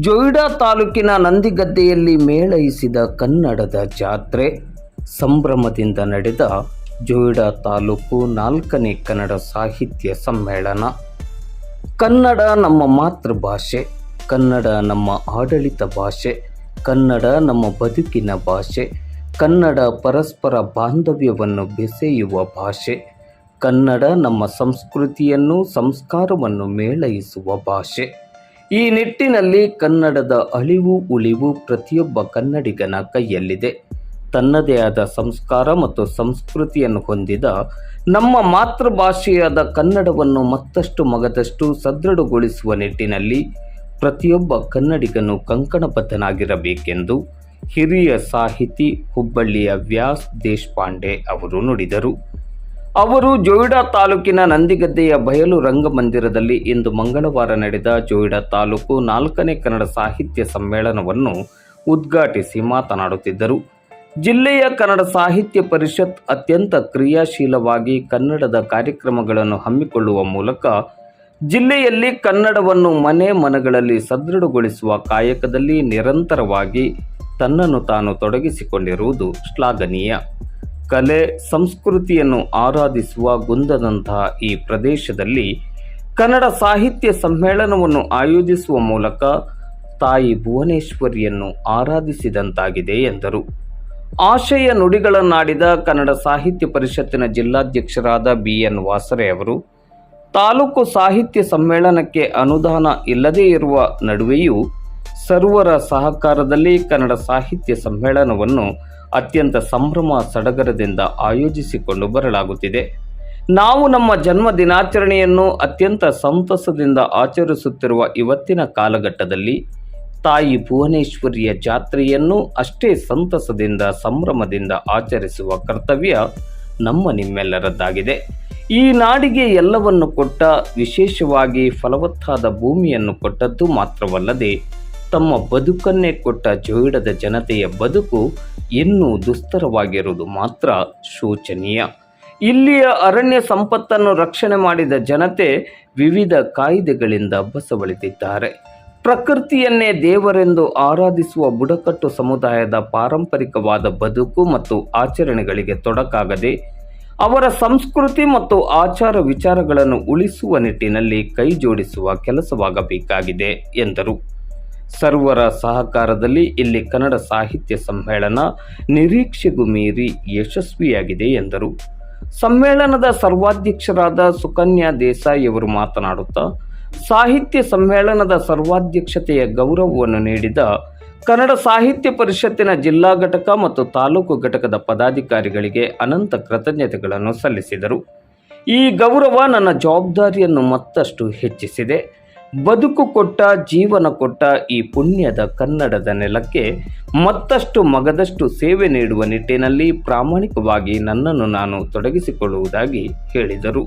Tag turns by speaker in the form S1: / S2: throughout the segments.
S1: ಜೊಯ್ಡಾ ತಾಲೂಕಿನ ನಂದಿಗದ್ದೆಯಲ್ಲಿ ಮೇಳೈಸಿದ ಕನ್ನಡದ ಜಾತ್ರೆ. ಸಂಭ್ರಮದಿಂದ ನಡೆದ ಜೊಯ್ಡಾ ತಾಲೂಕು ನಾಲ್ಕನೇ ಕನ್ನಡ ಸಾಹಿತ್ಯ ಸಮ್ಮೇಳನ. ಕನ್ನಡ ನಮ್ಮ ಮಾತೃಭಾಷೆ, ಕನ್ನಡ ನಮ್ಮ ಆಡಳಿತ ಭಾಷೆ, ಕನ್ನಡ ನಮ್ಮ ಬದುಕಿನ ಭಾಷೆ, ಕನ್ನಡ ಪರಸ್ಪರ ಬಾಂಧವ್ಯವನ್ನು ಬೆಸೆಯುವ ಭಾಷೆ, ಕನ್ನಡ ನಮ್ಮ ಸಂಸ್ಕೃತಿಯನ್ನು, ಸಂಸ್ಕಾರವನ್ನು ಮೇಳೈಸುವ ಭಾಷೆ. ಈ ನಿಟ್ಟಿನಲ್ಲಿ ಕನ್ನಡದ ಅಳಿವು ಉಳಿವು ಪ್ರತಿಯೊಬ್ಬ ಕನ್ನಡಿಗನ ಕೈಯಲ್ಲಿದೆ. ತನ್ನದೇ ಆದ ಸಂಸ್ಕಾರ ಮತ್ತು ಸಂಸ್ಕೃತಿಯನ್ನು ಹೊಂದಿದ ನಮ್ಮ ಮಾತೃಭಾಷೆಯಾದ ಕನ್ನಡವನ್ನು ಮತ್ತಷ್ಟು ಮಗದಷ್ಟು ಸದೃಢಗೊಳಿಸುವ ನಿಟ್ಟಿನಲ್ಲಿ ಪ್ರತಿಯೊಬ್ಬ ಕನ್ನಡಿಗನು ಕಂಕಣಬದ್ಧನಾಗಿರಬೇಕೆಂದು ಹಿರಿಯ ಸಾಹಿತಿ ಹುಬ್ಬಳ್ಳಿಯ ವ್ಯಾಸ್ ದೇಶಪಾಂಡೆ ಅವರು ನುಡಿದರು. ಅವರು ಜೋಯಿಡಾ ತಾಲೂಕಿನ ನಂದಿಗದ್ದೆಯ ಬಯಲು ರಂಗಮಂದಿರದಲ್ಲಿ ಇಂದು ಮಂಗಳವಾರ ನಡೆದ ಜೋಯಿಡಾ ತಾಲೂಕು ನಾಲ್ಕನೇ ಕನ್ನಡ ಸಾಹಿತ್ಯ ಸಮ್ಮೇಳನವನ್ನು ಉದ್ಘಾಟಿಸಿ ಮಾತನಾಡುತ್ತಿದ್ದರು. ಜಿಲ್ಲೆಯ ಕನ್ನಡ ಸಾಹಿತ್ಯ ಪರಿಷತ್ ಅತ್ಯಂತ ಕ್ರಿಯಾಶೀಲವಾಗಿ ಕನ್ನಡದ ಕಾರ್ಯಕ್ರಮಗಳನ್ನು ಹಮ್ಮಿಕೊಳ್ಳುವ ಮೂಲಕ ಜಿಲ್ಲೆಯಲ್ಲಿ ಕನ್ನಡವನ್ನು ಮನೆ ಮನಗಳಲ್ಲಿ ಸದೃಢಗೊಳಿಸುವ ಕಾಯಕದಲ್ಲಿ ನಿರಂತರವಾಗಿ ತನ್ನನ್ನು ತಾನು ತೊಡಗಿಸಿಕೊಂಡಿರುವುದು ಶ್ಲಾಘನೀಯ. ಕಲೆ, ಸಂಸ್ಕೃತಿಯನ್ನು ಆರಾಧಿಸುವ ಗುಂದದಂತಹ ಈ ಪ್ರದೇಶದಲ್ಲಿ ಕನ್ನಡ ಸಾಹಿತ್ಯ ಸಮ್ಮೇಳನವನ್ನು ಆಯೋಜಿಸುವ ಮೂಲಕ ತಾಯಿ ಭುವನೇಶ್ವರಿಯನ್ನು ಆರಾಧಿಸಿದಂತಾಗಿದೆ ಎಂದರು. ಆಶಯ ನುಡಿಗಳನ್ನಾಡಿದ ಕನ್ನಡ ಸಾಹಿತ್ಯ ಪರಿಷತ್ತಿನ ಜಿಲ್ಲಾಧ್ಯಕ್ಷರಾದ ಬಿ. ಎನ್. ವಾಸರೆ ಅವರು, ತಾಲೂಕು ಸಾಹಿತ್ಯ ಸಮ್ಮೇಳನಕ್ಕೆ ಅನುದಾನ ಇಲ್ಲದೇ ಇರುವ ನಡುವೆಯೂ ಸರ್ವರ ಸಹಕಾರದಲ್ಲಿ ಕನ್ನಡ ಸಾಹಿತ್ಯ ಸಮ್ಮೇಳನವನ್ನು ಅತ್ಯಂತ ಸಂಭ್ರಮ ಸಡಗರದಿಂದ ಆಯೋಜಿಸಿಕೊಂಡು ಬರಲಾಗುತ್ತಿದೆ. ನಾವು ನಮ್ಮ ಜನ್ಮ ದಿನಾಚರಣೆಯನ್ನು ಅತ್ಯಂತ ಸಂತಸದಿಂದ ಆಚರಿಸುತ್ತಿರುವ ಇವತ್ತಿನ ಕಾಲಘಟ್ಟದಲ್ಲಿ ತಾಯಿ ಭುವನೇಶ್ವರಿಯ ಜಾತ್ರೆಯನ್ನು ಅಷ್ಟೇ ಸಂತಸದಿಂದ, ಸಂಭ್ರಮದಿಂದ ಆಚರಿಸುವ ಕರ್ತವ್ಯ ನಮ್ಮ ನಿಮ್ಮೆಲ್ಲರದ್ದಾಗಿದೆ. ಈ ನಾಡಿಗೆ ಎಲ್ಲವನ್ನು ಕೊಟ್ಟ, ವಿಶೇಷವಾಗಿ ಫಲವತ್ತಾದ ಭೂಮಿಯನ್ನು ಕೊಟ್ಟದ್ದು ಮಾತ್ರವಲ್ಲದೆ ತಮ್ಮ ಬದುಕನ್ನೇ ಕೊಟ್ಟ ಜೋಯಿಡದ ಜನತೆಯ ಬದುಕು ಇನ್ನೂ ದುಸ್ತರವಾಗಿರುವುದು ಮಾತ್ರ ಶೋಚನೀಯ. ಇಲ್ಲಿಯ ಅರಣ್ಯ ಸಂಪತ್ತನ್ನು ರಕ್ಷಣೆ ಮಾಡಿದ ಜನತೆ ವಿವಿಧ ಕಾಯ್ದೆಗಳಿಂದ ಬಸವಳಿದಿದ್ದಾರೆ. ಪ್ರಕೃತಿಯನ್ನೇ ದೇವರೆಂದು ಆರಾಧಿಸುವ ಬುಡಕಟ್ಟು ಸಮುದಾಯದ ಪಾರಂಪರಿಕವಾದ ಬದುಕು ಮತ್ತು ಆಚರಣೆಗಳಿಗೆ ತೊಡಕಾಗದೆ, ಅವರ ಸಂಸ್ಕೃತಿ ಮತ್ತು ಆಚಾರ ವಿಚಾರಗಳನ್ನು ಉಳಿಸುವ ನಿಟ್ಟಿನಲ್ಲಿ ಕೈಜೋಡಿಸುವ ಕೆಲಸವಾಗಬೇಕಾಗಿದೆ, ಎಂದರು. ಸರ್ವರ ಸಹಕಾರದಲ್ಲಿ ಇಲ್ಲಿ ಕನ್ನಡ ಸಾಹಿತ್ಯ ಸಮ್ಮೇಳನ ನಿರೀಕ್ಷೆಗೂ ಮೀರಿ ಯಶಸ್ವಿಯಾಗಿದೆ ಎಂದರು. ಸಮ್ಮೇಳನದ ಸರ್ವಾಧ್ಯಕ್ಷರಾದ ಸುಕನ್ಯಾ ದೇಸಾಯಿ ಅವರು ಮಾತನಾಡುತ್ತಾ, ಸಾಹಿತ್ಯ ಸಮ್ಮೇಳನದ ಸರ್ವಾಧ್ಯಕ್ಷತೆಯ ಗೌರವವನ್ನು ನೀಡಿದ ಕನ್ನಡ ಸಾಹಿತ್ಯ ಪರಿಷತ್ತಿನ ಜಿಲ್ಲಾ ಘಟಕ ಮತ್ತು ತಾಲೂಕು ಘಟಕದ ಪದಾಧಿಕಾರಿಗಳಿಗೆ ಅನಂತ ಕೃತಜ್ಞತೆಗಳನ್ನು ಸಲ್ಲಿಸಿದರು. ಈ ಗೌರವ ನನ್ನ ಜವಾಬ್ದಾರಿಯನ್ನು ಮತ್ತಷ್ಟು ಹೆಚ್ಚಿಸಿದೆ. ಬದುಕು ಕೊಟ್ಟ, ಜೀವನ ಕೊಟ್ಟ ಈ ಪುಣ್ಯದ ಕನ್ನಡದ ನೆಲಕ್ಕೆ ಮತ್ತಷ್ಟು ಮಗದಷ್ಟು ಸೇವೆ ನೀಡುವ ನಿಟ್ಟಿನಲ್ಲಿ ಪ್ರಾಮಾಣಿಕವಾಗಿ ನನ್ನನ್ನು ನಾನು ತೊಡಗಿಸಿಕೊಳ್ಳುವುದಾಗಿ ಹೇಳಿದರು.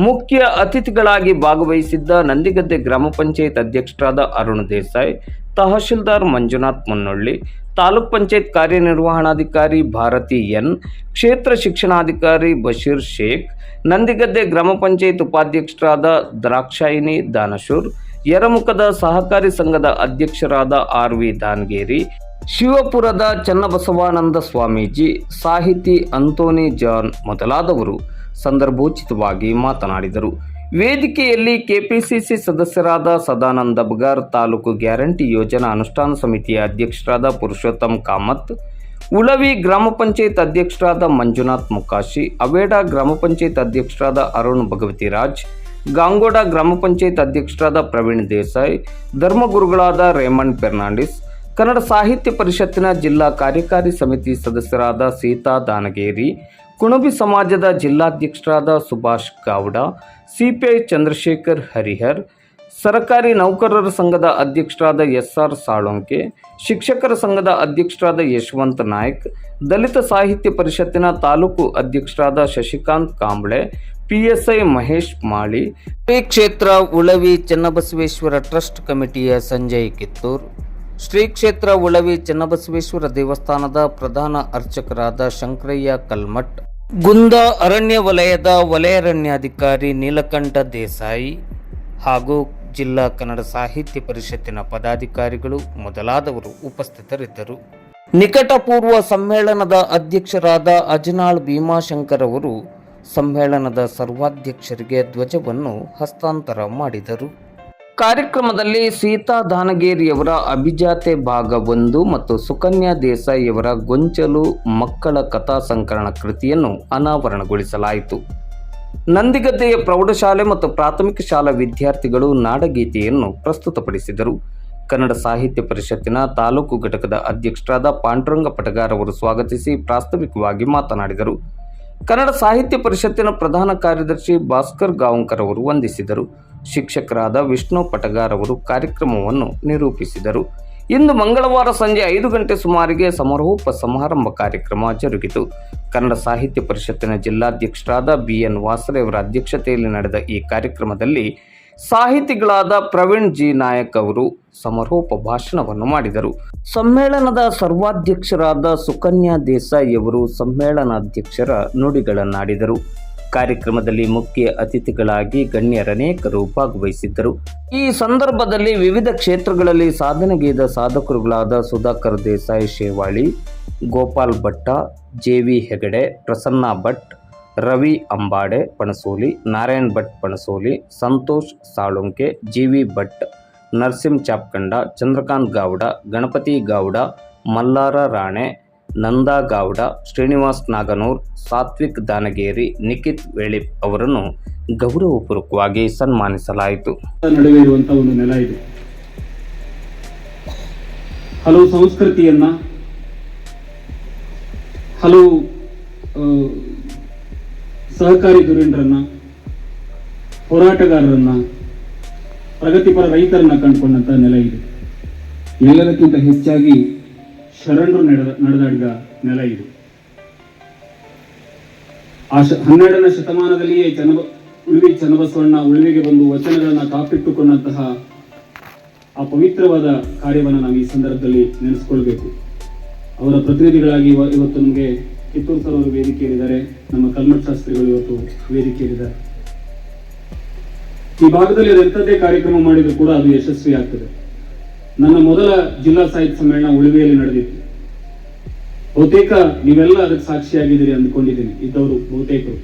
S1: ಮುಖ್ಯ ಅತಿಥಿಗಳಾಗಿ ಭಾಗವಹಿಸಿದ್ದ ನಂದಿಗದ್ದೆ ಗ್ರಾಮ ಪಂಚಾಯತ್ ಅಧ್ಯಕ್ಷರಾದ ಅರುಣ್ ದೇಸಾಯಿ, ತಹಶೀಲ್ದಾರ್ ಮಂಜುನಾಥ್ ಮುನ್ನೊಳ್ಳಿ ತಾಲೂಕ್ ಪಂಚಾಯತ್ ಕಾರ್ಯನಿರ್ವಹಣಾಧಿಕಾರಿ ಭಾರತಿ ಎನ್, ಕ್ಷೇತ್ರ ಶಿಕ್ಷಣಾಧಿಕಾರಿ ಬಶೀರ್ ಶೇಖ್, ನಂದಿಗದ್ದೆ ಗ್ರಾಮ ಪಂಚಾಯತ್ ಉಪಾಧ್ಯಕ್ಷರಾದ ದ್ರಾಕ್ಷಾಯಿನಿ ದಾನಶೂರ್ ಯರಮುಖದ ಸಹಕಾರಿ ಸಂಘದ ಅಧ್ಯಕ್ಷರಾದ ಆರ್ ವಿ ದಾನ್ಗೇರಿ, ಶಿವಪುರದ ಚನ್ನಬಸವಾನಂದ ಸ್ವಾಮೀಜಿ, ಸಾಹಿತಿ ಅಂತೋನಿ ಜಾನ್ ಮೊದಲಾದವರು ಸಂದರ್ಭೋಚಿತವಾಗಿ ಮಾತನಾಡಿದರು. ವೇದಿಕೆಯಲ್ಲಿ ಕೆಪಿಸಿಸಿ ಸದಸ್ಯರಾದ ಸದಾನಂದ ಬಗಾರ್ ತಾಲೂಕು ಗ್ಯಾರಂಟಿ ಯೋಜನಾ ಅನುಷ್ಠಾನ ಸಮಿತಿಯ ಅಧ್ಯಕ್ಷರಾದ ಪುರುಷೋತ್ತಮ್ ಕಾಮತ್, ಉಳವಿ ಗ್ರಾಮ ಪಂಚಾಯತ್ ಅಧ್ಯಕ್ಷರಾದ ಮಂಜುನಾಥ್ ಮುಕಾಶಿ, ಅವೇಡ ಗ್ರಾಮ ಪಂಚಾಯತ್ ಅಧ್ಯಕ್ಷರಾದ ಅರುಣ್ ಭಗವತಿರಾಜ್, ಗಾಂಗೋಡ ಗ್ರಾಮ ಪಂಚಾಯತ್ ಅಧ್ಯಕ್ಷರಾದ ಪ್ರವೀಣ್ ದೇಸಾಯಿ ಧರ್ಮಗುರುಗಳಾದ ರೇಮಂಡ್ ಫೆರ್ನಾಂಡಿಸ್, ಕನ್ನಡ ಸಾಹಿತ್ಯ ಪರಿಷತ್ತಿನ ಜಿಲ್ಲಾ ಕಾರ್ಯಕಾರಿ ಸಮಿತಿ ಸದಸ್ಯರಾದ ಸೀತಾ ದಾನಗೇರಿ ಕುಣಬಿ ಸಮಾಜದ ಜಿಲ್ಲಾಧ್ಯಕ್ಷರಾದ ಸುಭಾಷ್ ಗೌಡ, ಸಿಪಿಐ ಚಂದ್ರಶೇಖರ್ ಹರಿಹರ್, ಸರಕಾರಿ ನೌಕರರ ಸಂಘದ ಅಧ್ಯಕ್ಷರಾದ ಎಸ್ ಆರ್ ಸಾಳೊಂಕೆ, ಶಿಕ್ಷಕರ ಸಂಘದ ಅಧ್ಯಕ್ಷರಾದ ಯಶವಂತ ನಾಯ್ಕ್, ದಲಿತ ಸಾಹಿತ್ಯ ಪರಿಷತ್ತಿನ ತಾಲೂಕು ಅಧ್ಯಕ್ಷರಾದ ಶಶಿಕಾಂತ್ ಕಾಂಬ್ಳೆ, ಪಿಎಸ್ಐ ಮಹೇಶ್ ಮಾಳಿ, ಶ್ರೀ ಕ್ಷೇತ್ರ ಉಳವಿ ಚನ್ನಬಸವೇಶ್ವರ ಟ್ರಸ್ಟ್ ಕಮಿಟಿಯ ಸಂಜಯ್ ಕಿತ್ತೂರ್, ಶ್ರೀ ಕ್ಷೇತ್ರ ಉಳವಿ ಚನ್ನಬಸವೇಶ್ವರ ದೇವಸ್ಥಾನದ ಪ್ರಧಾನ ಅರ್ಚಕರಾದ ಶಂಕರಯ್ಯ ಕಲ್ಮಠ್ ಗುಂದ ಅರಣ್ಯ ವಲಯದ ವಲಯಾರಣ್ಯಾಧಿಕಾರಿ ನೀಲಕಂಠ ದೇಸಾಯಿ ಹಾಗೂ ಜಿಲ್ಲಾ ಕನ್ನಡ ಸಾಹಿತ್ಯ ಪರಿಷತ್ತಿನ ಪದಾಧಿಕಾರಿಗಳು ಮೊದಲಾದವರು ಉಪಸ್ಥಿತರಿದ್ದರು. ನಿಕಟಪೂರ್ವ ಸಮ್ಮೇಳನದ ಅಧ್ಯಕ್ಷರಾದ ಅಜನಾಳ್ ಭೀಮಾಶಂಕರ್ ಅವರು ಸಮ್ಮೇಳನದ ಸರ್ವಾಧ್ಯಕ್ಷರಿಗೆ ಧ್ವಜವನ್ನು ಹಸ್ತಾಂತರ ಮಾಡಿದರು. ಕಾರ್ಯಕ್ರಮದಲ್ಲಿ ಸೀತಾ ದಾನಗೇರಿಯವರ ಅಭಿಜಾತೆ ಭಾಗ ಒಂದು ಮತ್ತು ಸುಕನ್ಯಾ ದೇಸಾಯಿಯವರ ಗೊಂಚಲು ಮಕ್ಕಳ ಕಥಾ ಸಂಕಲನ ಕೃತಿಯನ್ನು ಅನಾವರಣಗೊಳಿಸಲಾಯಿತು. ನಂದಿಗದ್ದೆಯ ಪ್ರೌಢಶಾಲೆ ಮತ್ತು ಪ್ರಾಥಮಿಕ ಶಾಲಾ ವಿದ್ಯಾರ್ಥಿಗಳು ನಾಡಗೀತೆಯನ್ನು ಪ್ರಸ್ತುತಪಡಿಸಿದರು. ಕನ್ನಡ ಸಾಹಿತ್ಯ ಪರಿಷತ್ತಿನ ತಾಲೂಕು ಘಟಕದ ಅಧ್ಯಕ್ಷರಾದ ಪಾಂಡುರಂಗ ಪಟಗಾರ್ ಅವರು ಸ್ವಾಗತಿಸಿ ಪ್ರಾಸ್ತಾವಿಕವಾಗಿ ಮಾತನಾಡಿದರು. ಕನ್ನಡ ಸಾಹಿತ್ಯ ಪರಿಷತ್ತಿನ ಪ್ರಧಾನ ಕಾರ್ಯದರ್ಶಿ ಭಾಸ್ಕರ್ ಗಾಂವ್ಕರ್ ಅವರು ವಂದಿಸಿದರು. ಶಿಕ್ಷಕರಾದ ವಿಷ್ಣು ಪಟಗಾರ್ ಅವರು ಕಾರ್ಯಕ್ರಮವನ್ನು ನಿರೂಪಿಸಿದರು. ಇಂದು ಮಂಗಳವಾರ ಸಂಜೆ ಐದು ಗಂಟೆ ಸುಮಾರಿಗೆ ಸಮಾರೋಪ ಸಮಾರಂಭ ಕಾರ್ಯಕ್ರಮ ಜರುಗಿತು. ಕನ್ನಡ ಸಾಹಿತ್ಯ ಪರಿಷತ್ತಿನ ಜಿಲ್ಲಾಧ್ಯಕ್ಷರಾದ ಬಿ ಎನ್ ವಾಸರೆಯವರ ಅಧ್ಯಕ್ಷತೆಯಲ್ಲಿ ನಡೆದ ಈ ಕಾರ್ಯಕ್ರಮದಲ್ಲಿ ಸಾಹಿತಿಗಳಾದ ಪ್ರವೀಣ್ ಜಿ ನಾಯಕ್ ಅವರು ಸಮಾರೋಪ ಭಾಷಣವನ್ನು ಮಾಡಿದರು. ಸಮ್ಮೇಳನದ ಸರ್ವಾಧ್ಯಕ್ಷರಾದ ಸುಕನ್ಯಾ ದೇಸಾಯಿ ಅವರು ಸಮ್ಮೇಳನಾಧ್ಯಕ್ಷರ ನುಡಿಗಳನ್ನಾಡಿದರು. ಕಾರ್ಯಕ್ರಮದಲ್ಲಿ ಮುಖ್ಯ ಅತಿಥಿಗಳಾಗಿ ಗಣ್ಯರನೇಕರು ಭಾಗವಹಿಸಿದ್ದರು ಈ ಸಂದರ್ಭದಲ್ಲಿ ವಿವಿಧ ಕ್ಷೇತ್ರಗಳಲ್ಲಿ ಸಾಧನೆಗೈದ ಸಾಧಕರುಗಳಾದ Sudhakar Desai Shevali, Gopal Bhatta, J V Hegde, Prasanna Bhat, Ravi Ambade Panasoli, Narayan Bhat Panasoli, Santosh Salunke, G V Bhat, Narasimha Chapkanda, Chandrakant Gowda, Ganapati Gowda, Mallara Rane Nanda Gowda Shrinivas Naganur, Satvik Danageri, Nikhit Velip ಅವರನ್ನು ಗೌರವಪೂರ್ವಕವಾಗಿ ಸನ್ಮಾನಿಸಲಾಯಿತು.
S2: ನಡುವೆ ಇರುವಂತಹ ಒಂದು ನೆಲ ಇದೆ. ಹಲವು ಸಂಸ್ಕೃತಿಯನ್ನ, ಹಲವು ಸಹಕಾರಿ ಧುರೀಣರನ್ನ ಹೋರಾಟಗಾರರನ್ನ, ಪ್ರಗತಿಪರ ರೈತರನ್ನ ಕಂಡುಕೊಂಡಂತ ನೆಲ ಇದೆ. ಎಲ್ಲದಕ್ಕಿಂತ ಹೆಚ್ಚಾಗಿ ಶರಣರು ನಡೆದ ನಡೆದಾಡಿದ ನೆಲ ಇದು. ಆ ಹನ್ನೆರಡನೇ ಶತಮಾನದಲ್ಲಿಯೇ ಚನ್ನಬ ಉಳಿವಿ ಚನ್ನಬಸವಣ್ಣ ಉಳಿವಿಗೆ ಬಂದು ವಚನಗಳನ್ನು ಕಾಪಿಟ್ಟುಕೊಂಡಂತಹ ಆ ಪವಿತ್ರವಾದ ಕಾರ್ಯವನ್ನು ನಾವು ಈ ಸಂದರ್ಭದಲ್ಲಿ ನೆನೆಸ್ಕೊಳ್ಬೇಕು. ಅವರ ಪ್ರತಿನಿಧಿಗಳಾಗಿ ಇವತ್ತು ನಮಗೆ ಕಿತ್ತೂರು ಸರ್ ಅವರು ವೇದಿಕೆಯಲ್ಲಿದ್ದಾರೆ. ನಮ್ಮ ಕಲ್ಮಠ್ ಶಾಸ್ತ್ರಿಗಳು ಇವತ್ತು ವೇದಿಕೆಯಲ್ಲಿದ್ದಾರೆ. ಈ ಭಾಗದಲ್ಲಿ ಎಂಥದ್ದೇ ಕಾರ್ಯಕ್ರಮ ಮಾಡಿದ್ರು ಕೂಡ ಅದು ಯಶಸ್ವಿ ಆಗ್ತದೆ ನನ್ನ ಮೊದಲ ಜಿಲ್ಲಾ ಸಾಹಿತ್ಯ ಸಮ್ಮೇಳನ ಉಳಿವೆಯಲ್ಲಿ ನಡೆದಿತ್ತು. ಬಹುತೇಕ ನೀವೆಲ್ಲ ಅದಕ್ಕೆ ಸಾಕ್ಷಿಯಾಗಿದ್ದೀರಿ ಅಂದ್ಕೊಂಡಿದ್ದೀನಿ, ಇದ್ದವರು ಬಹುತೇಕರು.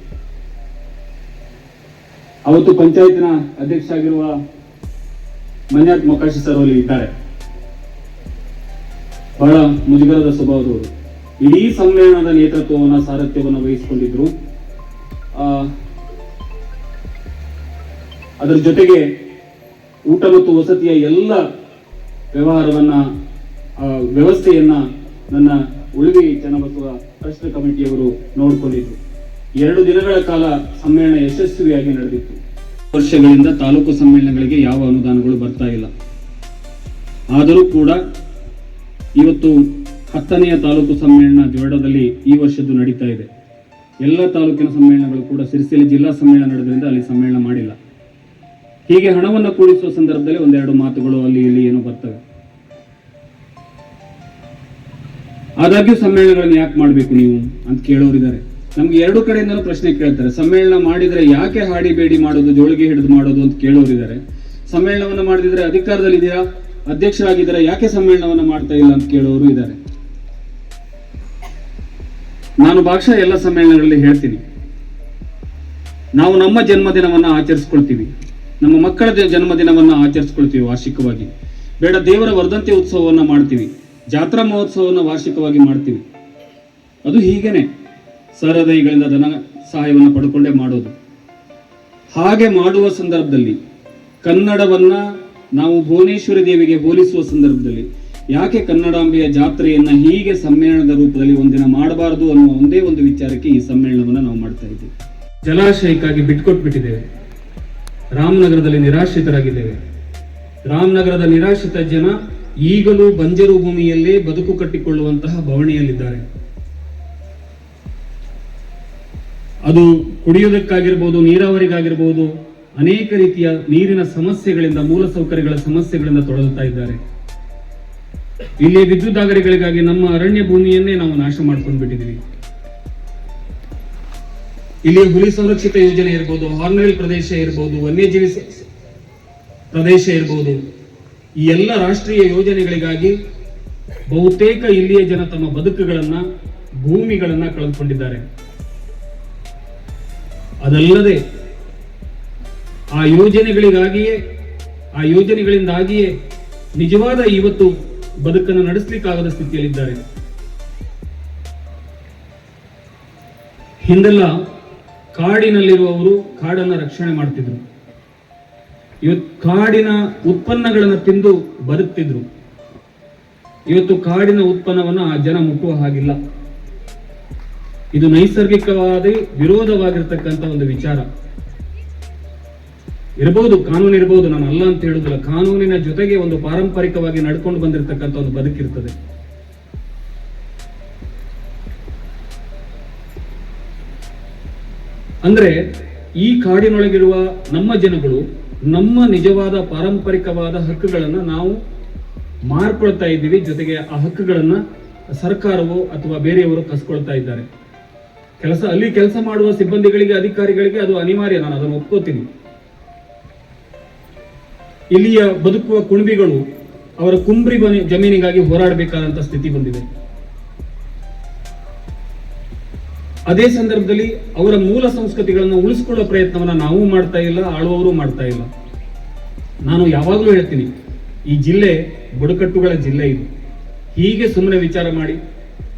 S2: ಅವತ್ತು ಪಂಚಾಯತ್ನ ಅಧ್ಯಕ್ಷ ಆಗಿರುವ ಮಂಜಾತ್ ಮೊಕಾಶಿ ಸರ್ ಅಲ್ಲಿ ಇದ್ದಾರೆ. ಬಹಳ ಮುಜುಗರದ ಸ್ವಭಾವದವರು ಇಡೀ ಸಮ್ಮೇಳನದ ನೇತೃತ್ವವನ್ನು, ಸಾರಥ್ಯವನ್ನು ವಹಿಸಿಕೊಂಡಿದ್ರು. ಅದರ ಜೊತೆಗೆ ಊಟ ಮತ್ತು ವಸತಿಯ ಎಲ್ಲ ವ್ಯವಹಾರವನ್ನ ವ್ಯವಸ್ಥೆಯನ್ನು ನನ್ನ ಉಳಿವಿ ಚನ್ನಬಸವ ಟ್ರಸ್ಟ್ ಕಮಿಟಿಯವರು ನೋಡಿಕೊಂಡಿದ್ರು. ಎರಡು ದಿನಗಳ ಕಾಲ ಸಮ್ಮೇಳನ ಯಶಸ್ವಿಯಾಗಿ ನಡೆದಿತ್ತು. ವರ್ಷಗಳಿಂದ ತಾಲೂಕು ಸಮ್ಮೇಳನಗಳಿಗೆ ಯಾವ ಅನುದಾನಗಳು ಬರ್ತಾ ಇಲ್ಲ. ಆದರೂ ಕೂಡ ಇವತ್ತು ಹತ್ತನೆಯ ತಾಲೂಕು ಸಮ್ಮೇಳನ ಜೋಡದಲ್ಲಿ ಈ ವರ್ಷದ್ದು ನಡೀತಾ ಇದೆ. ಎಲ್ಲ ತಾಲೂಕಿನ ಸಮ್ಮೇಳನಗಳು ಕೂಡ ಸಿರಿಸಿಲಿ ಜಿಲ್ಲಾ ಸಮ್ಮೇಳನ ನಡೆದ್ರಿಂದ ಅಲ್ಲಿ ಸಮ್ಮೇಳನ ಮಾಡಿಲ್ಲ. ಹೀಗೆ ಹಣವನ್ನು ಕೂಡಿಸುವ ಸಂದರ್ಭದಲ್ಲಿ ಒಂದೆರಡು ಮಾತುಗಳು ಅಲ್ಲಿ ಇಲ್ಲಿ ಏನೋ ಬರ್ತವೆ. ಆದಾಗ್ಯೂ ಸಮ್ಮೇಳನಗಳನ್ನು ಯಾಕೆ ಮಾಡಬೇಕು ನೀವು ಅಂತ ಕೇಳೋರಿದ್ದಾರೆ. ನಮ್ಗೆ ಎರಡು ಕಡೆಯಿಂದಲೂ ಪ್ರಶ್ನೆ ಕೇಳ್ತಾರೆ. ಸಮ್ಮೇಳನ ಮಾಡಿದ್ರೆ ಯಾಕೆ ಹಾಡಿ ಬೇಡಿ ಮಾಡೋದು, ಜೋಳಿಗೆ ಹಿಡಿದು ಮಾಡೋದು ಅಂತ ಕೇಳೋರಿದ್ದಾರೆ. ಸಮ್ಮೇಳನವನ್ನ ಮಾಡಿದ್ರೆ ಅಧಿಕಾರದಲ್ಲಿದ್ದೀರಾ ಅಧ್ಯಕ್ಷರಾಗಿದ್ದರೆ? ಯಾಕೆ ಸಮ್ಮೇಳನವನ್ನ ಮಾಡ್ತಾ ಇಲ್ಲ ಅಂತ ಕೇಳೋರು ಇದ್ದಾರೆ. ನಾನು ಭಾಷಾ ಎಲ್ಲ ಸಮ್ಮೇಳನಗಳಲ್ಲಿ ಹೇಳ್ತೀನಿ. ನಾವು ನಮ್ಮ ಜನ್ಮದಿನವನ್ನ ಆಚರಿಸ್ಕೊಳ್ತೀವಿ. ನಮ್ಮ ಮಕ್ಕಳ ಜನ್ಮದಿನವನ್ನು ಆಚರಿಸ್ಕೊಳ್ತೀವಿ ವಾರ್ಷಿಕವಾಗಿ. ಬೇಡ, ದೇವರ ವರ್ಧಂತಿ ಉತ್ಸವವನ್ನು ಮಾಡ್ತೀವಿ. ಜಾತ್ರಾ ಮಹೋತ್ಸವವನ್ನು ವಾರ್ಷಿಕವಾಗಿ ಮಾಡ್ತೀವಿ. ಅದು ಹೀಗೇನೆ. ಸರದೈಗಳಿಂದ ಧನ ಸಹಾಯವನ್ನು ಪಡ್ಕೊಂಡೇ ಮಾಡೋದು. ಹಾಗೆ ಮಾಡುವ ಸಂದರ್ಭದಲ್ಲಿ, ಕನ್ನಡವನ್ನ ನಾವು ಭುವನೇಶ್ವರಿ ದೇವಿಗೆ ಹೋಲಿಸುವ ಸಂದರ್ಭದಲ್ಲಿ, ಯಾಕೆ ಕನ್ನಡಾಂಬೆಯ ಜಾತ್ರೆಯನ್ನ ಹೀಗೆ ಸಮ್ಮೇಳನದ ರೂಪದಲ್ಲಿ ಒಂದಿನ ಮಾಡಬಾರದು ಅನ್ನುವ ಒಂದೇ ಒಂದು ವಿಚಾರಕ್ಕೆ ಈ ಸಮ್ಮೇಳನವನ್ನ ನಾವು ಮಾಡ್ತಾ ಇದ್ದೀವಿ. ಜಲಾಶಯಕ್ಕಾಗಿ ಬಿಟ್ಕೊಟ್ಬಿಟ್ಟಿದ್ದೇವೆ. ರಾಮನಗರದಲ್ಲಿ ನಿರಾಶ್ರಿತರಾಗಿದ್ದೇವೆ. ರಾಮನಗರದ ನಿರಾಶ್ರಿತ ಜನ ಈಗಲೂ ಬಂಜರು ಭೂಮಿಯಲ್ಲೇ ಬದುಕು ಕಟ್ಟಿಕೊಳ್ಳುವಂತಹ ಭವಣಿಯಲ್ಲಿದ್ದಾರೆ ಅದು ಕುಡಿಯೋದಕ್ಕಾಗಿರ್ಬೋದು ನೀರಾವರಿಗಾಗಿರ್ಬೋದು, ಅನೇಕ ರೀತಿಯ ನೀರಿನ ಸಮಸ್ಯೆಗಳಿಂದ ಮೂಲಸೌಕರ್ಯಗಳ ಸಮಸ್ಯೆಗಳಿಂದ ತೊಡಲುತ್ತಾ ಇದ್ದಾರೆ. ಇಲ್ಲಿ ವಿದ್ಯುದಾಗರಿಗಳಿಗಾಗಿ ನಮ್ಮ ಅರಣ್ಯ ಭೂಮಿಯನ್ನೇ ನಾವು ನಾಶ ಮಾಡ್ಕೊಂಡು ಬಿಟ್ಟಿದ್ದೀವಿ ಇಲ್ಲಿ ಹುಲಿ ಸಂರಕ್ಷಿತ ಯೋಜನೆ ಇರ್ಬೋದು ಹಾರ್ನಲ್ ಪ್ರದೇಶ ಇರ್ಬೋದು, ವನ್ಯಜೀವಿ ಪ್ರದೇಶ ಇರ್ಬೋದು. ಈ ಎಲ್ಲ ರಾಷ್ಟ್ರೀಯ ಯೋಜನೆಗಳಿಗಾಗಿ ಬಹುತೇಕ ಇಲ್ಲಿಯ ಜನ ತಮ್ಮ ಬದುಕುಗಳನ್ನ, ಭೂಮಿಗಳನ್ನ ಕಳೆದುಕೊಂಡಿದ್ದಾರೆ. ಅದಲ್ಲದೆ ಆ ಯೋಜನೆಗಳಿಗಾಗಿಯೇ, ಆ ಯೋಜನೆಗಳಿಂದಾಗಿಯೇ ನಿಜವಾದ ಇವತ್ತು ಬದುಕನ್ನು ನಡೆಸಲಿಕ್ಕಾಗದ ಸ್ಥಿತಿಯಲ್ಲಿದ್ದಾರೆ. ಹಿಂದೆಲ್ಲ ಕಾಡಿನಲ್ಲಿರುವವರು ಕಾಡನ್ನ ರಕ್ಷಣೆ ಮಾಡ್ತಿದ್ರು. ಇವತ್ತು ಕಾಡಿನ ಉತ್ಪನ್ನಗಳನ್ನು ತಿಂದು ಬರುತ್ತಿದ್ರು ಇವತ್ತು ಕಾಡಿನ ಉತ್ಪನ್ನವನ್ನ ಆ ಜನ ಮುಟ್ಟುವ ಹಾಗಿಲ್ಲ. ಇದು ನೈಸರ್ಗಿಕವಾದ ವಿರೋಧವಾಗಿರ್ತಕ್ಕಂಥ ಒಂದು ವಿಚಾರ. ಇರಬಹುದು ಕಾನೂನು ಇರಬಹುದು ನಾನು ಅಲ್ಲ ಅಂತ ಹೇಳುದಿಲ್ಲ. ಕಾನೂನಿನ ಜೊತೆಗೆ ಒಂದು ಪಾರಂಪರಿಕವಾಗಿ ನಡ್ಕೊಂಡು ಬಂದಿರತಕ್ಕಂಥ ಒಂದು ಬದುಕಿರ್ತದೆ. ಅಂದ್ರೆ ಈ ಕಾಡಿನೊಳಗಿರುವ ನಮ್ಮ ಜನಗಳು ನಮ್ಮ ನಿಜವಾದ ಪಾರಂಪರಿಕವಾದ ಹಕ್ಕುಗಳನ್ನ ನಾವು ಮಾರ್ಕೊಳ್ತಾ ಇದ್ದೀವಿ. ಜೊತೆಗೆ ಆ ಹಕ್ಕುಗಳನ್ನ ಸರ್ಕಾರವು ಅಥವಾ ಬೇರೆಯವರು ಕಸ್ಕೊಳ್ತಾ ಇದ್ದಾರೆ. ಕೆಲಸ, ಅಲ್ಲಿ ಕೆಲಸ ಮಾಡುವ ಸಿಬ್ಬಂದಿಗಳಿಗೆ, ಅಧಿಕಾರಿಗಳಿಗೆ ಅದು ಅನಿವಾರ್ಯ. ನಾನು ಅದನ್ನು ಒಪ್ಕೋತೀನಿ. ಇಲ್ಲಿಯ ಬದುಕುವ ಕುಣಬಿಗಳು ಅವರ ಕುಂಬ್ರಿ ಜಮೀನಿಗಾಗಿ ಹೋರಾಡಬೇಕಾದಂತ ಸ್ಥಿತಿ ಬಂದಿದೆ. ಅದೇ ಸಂದರ್ಭದಲ್ಲಿ ಅವರ ಮೂಲ ಸಂಸ್ಕೃತಿಗಳನ್ನು ಉಳಿಸ್ಕೊಳ್ಳೋ ಪ್ರಯತ್ನವನ್ನು ನಾವು ಮಾಡ್ತಾ ಇಲ್ಲ, ಆಳುವವರು ಮಾಡ್ತಾ ಇಲ್ಲ. ನಾನು ಯಾವಾಗಲೂ ಹೇಳ್ತೀನಿ, ಈ ಜಿಲ್ಲೆ ಬುಡಕಟ್ಟುಗಳ ಜಿಲ್ಲೆ ಇದು. ಹೀಗೆ ಸುಮ್ಮನೆ ವಿಚಾರ ಮಾಡಿ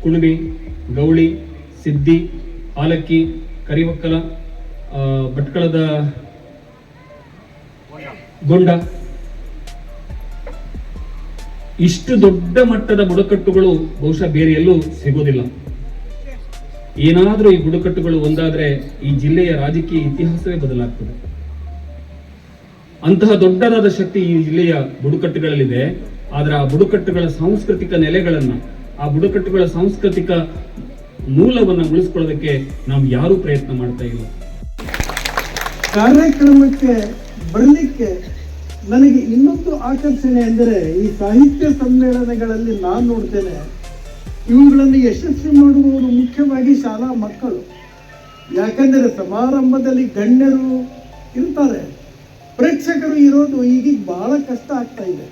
S2: ಕುಣಬಿ ಗೌಳಿ, ಸಿದ್ದಿ ಆಲಕ್ಕಿ ಕರಿವಕ್ಕಲ ಭಟ್ಕಳದ ಗೊಂಡ. ಇಷ್ಟು ದೊಡ್ಡ ಮಟ್ಟದ ಬುಡಕಟ್ಟುಗಳು ಬಹುಶಃ ಬೇರೆ ಎಲ್ಲೂ ಸಿಗೋದಿಲ್ಲ. ಏನಾದರೂ ಈ ಬುಡಕಟ್ಟುಗಳು ಒಂದಾದರೆ ಈ ಜಿಲ್ಲೆಯ ರಾಜಕೀಯ ಇತಿಹಾಸವೇ ಬದಲಾಗ್ತದೆ. ಅಂತಹ ದೊಡ್ಡದಾದ ಶಕ್ತಿ ಈ ಜಿಲ್ಲೆಯ ಬುಡಕಟ್ಟುಗಳಲ್ಲಿದೆ. ಆದರೆ ಆ ಬುಡಕಟ್ಟುಗಳ ಸಾಂಸ್ಕೃತಿಕ ನೆಲೆಗಳನ್ನು, ಆ ಬುಡಕಟ್ಟುಗಳ ಸಾಂಸ್ಕೃತಿಕ ಮೂಲವನ್ನ ಉಳಿಸ್ಕೊಳ್ಳೋದಕ್ಕೆ ನಾವು ಯಾರೂ ಪ್ರಯತ್ನ ಮಾಡ್ತಾ ಇಲ್ಲ.
S3: ಕಾರ್ಯಕ್ರಮಕ್ಕೆ ಬರಲಿಕ್ಕೆ ನನಗೆ ಇನ್ನೊಂದು ಆಕರ್ಷಣೆ ಎಂದರೆ ಈ ಸಾಹಿತ್ಯ ಸಮ್ಮೇಳನಗಳಲ್ಲಿ ನಾನು ನೋಡ್ತೇನೆ. ಇವುಗಳನ್ನು ಯಶಸ್ವಿ ಮಾಡುವವರು ಮುಖ್ಯವಾಗಿ ಶಾಲಾ ಮಕ್ಕಳು. ಯಾಕಂದರೆ ಸಮಾರಂಭದಲ್ಲಿ ಗಣ್ಯರು ಇರ್ತಾರೆ. ಪ್ರೇಕ್ಷಕರು ಇರೋದು ಈಗೀಗ ಬಹಳ ಕಷ್ಟ ಆಗ್ತಾ ಇದೆ.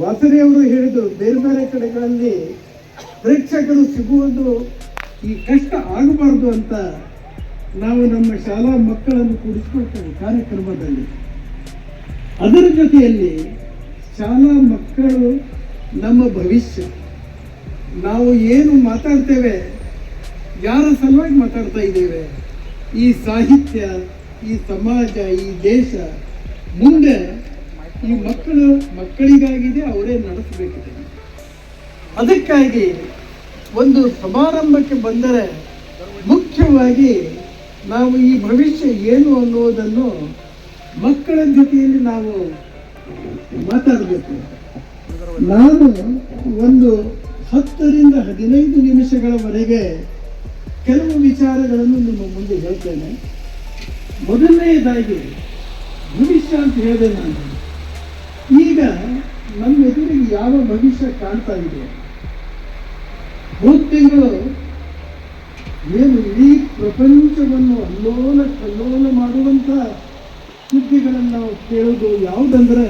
S3: ವಾಸರಿ ಅವರು ಹೇಳಿದರು, ಬೇರೆ ಬೇರೆ ಕಡೆಗಳಲ್ಲಿ ಪ್ರೇಕ್ಷಕರು ಸಿಗುವುದು ಈ ಕಷ್ಟ ಆಗಬಾರ್ದು ಅಂತ ನಾವು ನಮ್ಮ ಶಾಲಾ ಮಕ್ಕಳನ್ನು ಕೂಡಿಸ್ಕೊಳ್ತೇವೆ ಕಾರ್ಯಕ್ರಮದಲ್ಲಿ. ಅದರ ಜೊತೆಯಲ್ಲಿ ಶಾಲಾ ಮಕ್ಕಳು ನಮ್ಮ ಭವಿಷ್ಯ. ನಾವು ಏನು ಮಾತಾಡ್ತೇವೆ, ಯಾರ ಸಲುವಾಗಿ ಮಾತಾಡ್ತಾ ಇದ್ದೇವೆ, ಈ ಸಾಹಿತ್ಯ, ಈ ಸಮಾಜ, ಈ ದೇಶ, ಮುಂದೆ ಈ ಮಕ್ಕಳು ಮಕ್ಕಳಿಗಾಗಿದೆ ಅವರೇ ನಡೆಸಬೇಕಿದೆ. ಅದಕ್ಕಾಗಿ ಒಂದು ಸಮಾರಂಭಕ್ಕೆ ಬಂದರೆ ಮುಖ್ಯವಾಗಿ ನಾವು ಈ ಭವಿಷ್ಯ ಏನು ಅನ್ನುವುದನ್ನು ಮಕ್ಕಳ ಜೊತೆಯಲ್ಲಿ ನಾವು ಮಾತಾಡಬೇಕು. ನಾನು ಒಂದು ಹತ್ತರಿಂದ ಹದಿನೈದು ನಿಮಿಷಗಳವರೆಗೆ ಕೆಲವು ವಿಚಾರಗಳನ್ನು ನಿಮ್ಮ ಮುಂದೆ ಹೇಳ್ತೇನೆ. ಮೊದಲನೆಯದಾಗಿ ಭವಿಷ್ಯ ಅಂತ ಹೇಳಿದೆ ನಾನು. ಈಗ ನಮ್ಮ ಎದುರಿಗೆ ಯಾವ ಭವಿಷ್ಯ ಕಾಣ್ತಾ ಇದೆ? ಹೋದ ತಿಂಗಳು ಏನು ಇಡೀ ಪ್ರಪಂಚವನ್ನು ಅಲ್ಲೋಲ ಕಲ್ಲೋಲ ಮಾಡುವಂಥ ಸುದ್ದಿಗಳನ್ನು ನಾವು ಕೇಳೋದು ಯಾವುದಂದ್ರೆ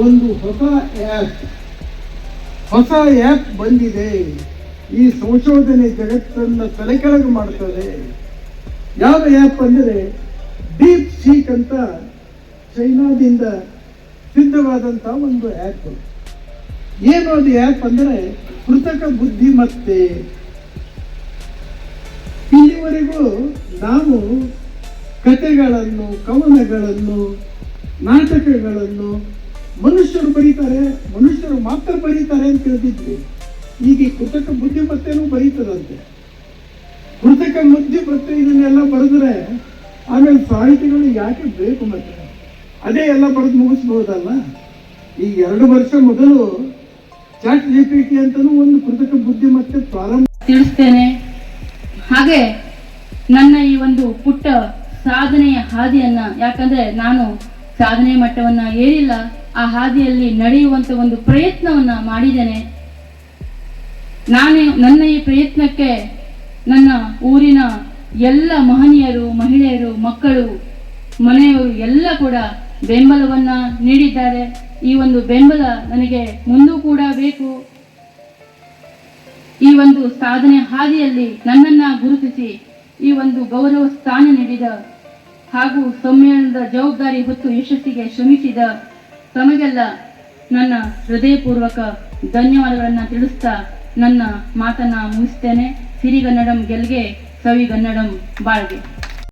S3: ಒಂದು ಹೊಸ ಆ್ಯಪ್ ಹೊಸ ಆ್ಯಪ್ ಬಂದಿದೆ. ಈ ಸಂಶೋಧನೆ ಜಗತ್ತನ್ನು ತಲೆಕೆಳಗು ಮಾಡ್ತದೆ. ಯಾವ ಆ್ಯಪ್ ಅಂದರೆ ಡೀಪ್ ಸೀಕ್ ಅಂತ ಚೈನಾದಿಂದ ಸಿದ್ಧವಾದಂಥ ಒಂದು ಆ್ಯಪ್ ಏನು ಅದು ಆ್ಯಪ್ ಅಂದರೆ ಕೃತಕ ಬುದ್ಧಿಮತ್ತೆ ಇಲ್ಲಿವರೆಗೂ ನಾವು ಕಥೆಗಳನ್ನು ಕವನಗಳನ್ನು, ನಾಟಕಗಳನ್ನು ಮನುಷ್ಯರು ಬರೀತಾರೆ, ಮನುಷ್ಯರು ಮಾತ್ರ ಬರೀತಾರೆ ಅಂತ ಹೇಳ್ತಿದ್ವಿ. ಈಗ ಈ ಕೃತಕ ಬುದ್ಧಿಮತ್ತೆನೂ ಬರೀತದಂತೆ. ಕೃತಕ ಬುದ್ಧಿಮತ್ತೆ ಇದನ್ನೆಲ್ಲ ಬರೆದ್ರೆ ಆಮೇಲೆ ಸಾಹಿತಿಗಳು ಯಾಕೆ ಬೇಕು ಮತ್ತೆ? ಅದೇ ಎಲ್ಲ ಬರೆದು ಮುಗಿಸ್ಬೋದಲ್ಲ? ಈ ಎರಡು ವರ್ಷ ಮೊದಲು ಚಾಟ್ ಜಿ ಪಿ ಟಿ ಅಂತಲೂ ಒಂದು ಕೃತಕ ಬುದ್ಧಿಮತ್ತೆ ಪ್ರಾರಂಭ
S4: ತಿಳಿಸ್ತೇನೆ. ಹಾಗೆ ನನ್ನ ಈ ಒಂದು ಪುಟ್ಟ ಸಾಧನೆಯ ಹಾದಿಯನ್ನ, ಯಾಕಂದ್ರೆ ನಾನು ಸಾಧನೆ ಮಟ್ಟವನ್ನ ಏರಿಲ್ಲ. ಆ ಹಾದಿಯಲ್ಲಿ ನಡೆಯುವಂತ ಒಂದು ಪ್ರಯತ್ನವನ್ನ ಮಾಡಿದ್ದೇನೆ. ನಾನು ನನ್ನ ಈ ಪ್ರಯತ್ನಕ್ಕೆ ನನ್ನ ಊರಿನ ಎಲ್ಲ ಮಹನೀಯರು, ಮಹಿಳೆಯರು, ಮಕ್ಕಳು, ಮನೆಯವರು ಎಲ್ಲ ಕೂಡ ಬೆಂಬಲವನ್ನ ನೀಡಿದ್ದಾರೆ. ಈ ಒಂದು ಬೆಂಬಲ ನನಗೆ ಮುಂದೂ ಕೂಡ ಬೇಕು. ಈ ಒಂದು ಸಾಧನೆ ಹಾದಿಯಲ್ಲಿ ನನ್ನನ್ನ ಗುರುತಿಸಿ ಈ ಒಂದು ಗೌರವ ಸ್ಥಾನ ನೀಡಿದ ಹಾಗೂ ಸಮ್ಮೇಳನದ ಜವಾಬ್ದಾರಿ ಹೊತ್ತು ಯಶಸ್ಸಿಗೆ ಶ್ರಮಿಸಿದ ತಮಗೆಲ್ಲ ನನ್ನ ಹೃದಯಪೂರ್ವಕ ಧನ್ಯವಾದಗಳನ್ನು ತಿಳಿಸ್ತಾ ನನ್ನ ಮಾತನ್ನ ಮುಗಿಸ್ತೇನೆ. ಸಿರಿಗನ್ನಡಂ ಗೆಲ್ಗೆ ಸವಿಗನ್ನಡಂ ಬಾಳ್ಗೆ.